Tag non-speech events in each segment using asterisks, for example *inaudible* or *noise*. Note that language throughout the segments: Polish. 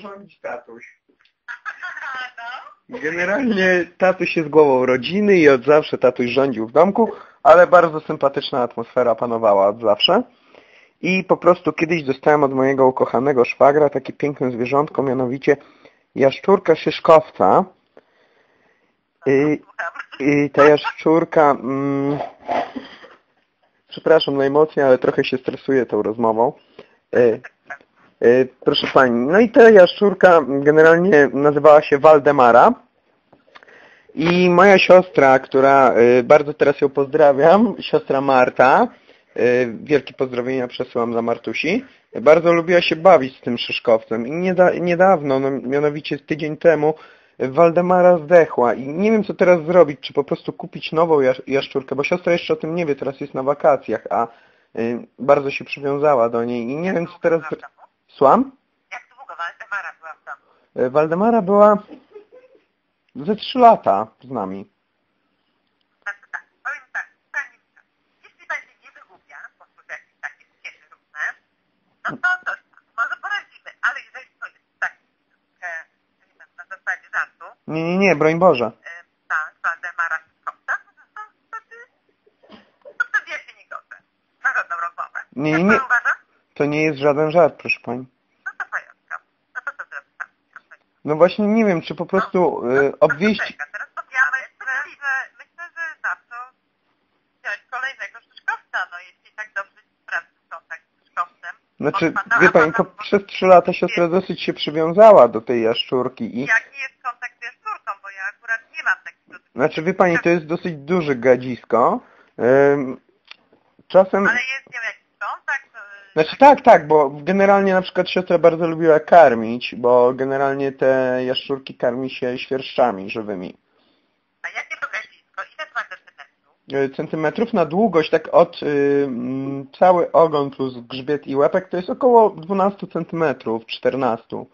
rządzić tatuś. *laughs* No. Generalnie tatuś jest głową rodziny i od zawsze tatuś rządził w domku, ale bardzo sympatyczna atmosfera panowała od zawsze. I po prostu kiedyś dostałem od mojego ukochanego szwagra takie piękne zwierzątko, mianowicie jaszczurka szyszkowca. I, i ta jaszczurka... Mm, przepraszam najmocniej, ale trochę się stresuję tą rozmową. Y, proszę Pani, no i ta jaszczurka generalnie nazywała się Waldemara. I moja siostra, która y, bardzo teraz ją pozdrawiam, siostra Marta, y, wielkie pozdrowienia przesyłam za Martusi, bardzo lubiła się bawić z tym szyszkowcem i nieda, niedawno, no, mianowicie tydzień temu, Waldemara zdechła i nie wiem co teraz zrobić, czy po prostu kupić nową jasz, jaszczurkę, bo siostra jeszcze o tym nie wie, teraz jest na wakacjach, a bardzo się przywiązała do niej i nie wiem co teraz... Słucham? Jak długo Waldemara była w domu? Y, Waldemara była ze trzy lata z nami. Tak, powiem tak, pani, jeśli pani nie wygłupia, po prostu jakieś takie ścieżki różne, no to coś tam, może poradzimy, ale jeżeli to jest tak, e, nie wiem, na zasadzie żartu, Nie, nie, nie, broń Boże. e, tak, Waldemara Szkopca, no to wtedy, to wtedy ja się nie godzę na żadną rozmowę. Nie, Jak nie, nie. pan uważa? To nie jest żaden żart, proszę pani. No to pajączka. No to co zrobić tam? No właśnie nie wiem, czy po prostu y, obwieść... Czeka, teraz to ja myślę, że, myślę, że warto wziąć kolejnego szyczkowca, no jeśli tak dobrze ci sprawdził kontakt z szyczkowcem. Znaczy, Pana- wie pani, pana- przez trzy lata siostra dosyć się przywiązała do tej jaszczurki i... Jaki jest kontakt z jaszczurką, bo ja akurat nie mam takiego Znaczy, wie pani, to jest dosyć duży gadzisko. Ym, czasem... Ale jest z nią jakiś kontakt? e, Znaczy tak, tak, bo generalnie na przykład siostra bardzo lubiła karmić, bo generalnie te jaszczurki karmi się świerszczami żywymi. A jakie to gazisko? Ile to ma centymetrów? Y, Centymetrów na długość, tak od y, mm, cały ogon plus grzbiet i łepek to jest około 12 centymetrów, 14.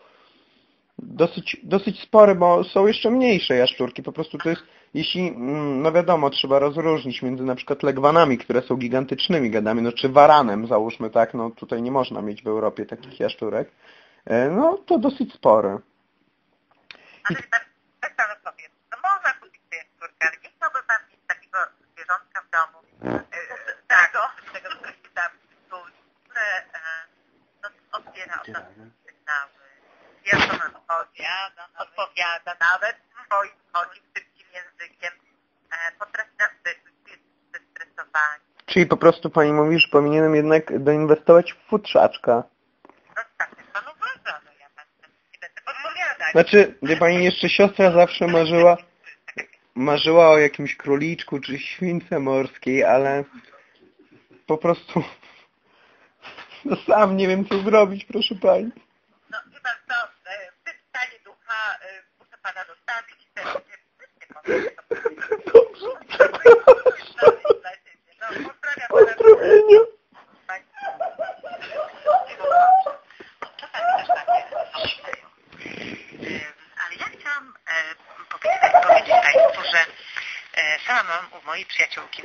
Dosyć, dosyć spory, bo są jeszcze mniejsze jaszczurki. Po prostu to jest, jeśli, mm, no wiadomo, trzeba rozróżnić między na przykład legwanami, które są gigantycznymi gadami, no czy waranem, załóżmy tak, no tutaj nie można mieć w Europie takich jaszczurek. E, No to dosyć spory. A czyli tak, tak pan sobie, no można kupić tę jaszczurkę, ale nie chciałby pan mieć takiego zwierzątka w domu, e, tego, tego, które się tam które e, no, odbiera od nas sygnały, wie co nam odpowiada, odpowiada nawet swoim chodzi szybkim językiem, e, potrafi nas wyczuć, zestresowani. Czyli po prostu pani mówi, że powinienem jednak doinwestować w futrzaczka. No tak, jak pan uważa, no ja pan nie będę podpowiadać. Znaczy, wie pani, jeszcze siostra zawsze marzyła, marzyła o jakimś króliczku czy śwince morskiej, ale po prostu no *laughs* sam nie wiem co zrobić, proszę pani. No Państwu, że e, sama mam u mojej przyjaciółki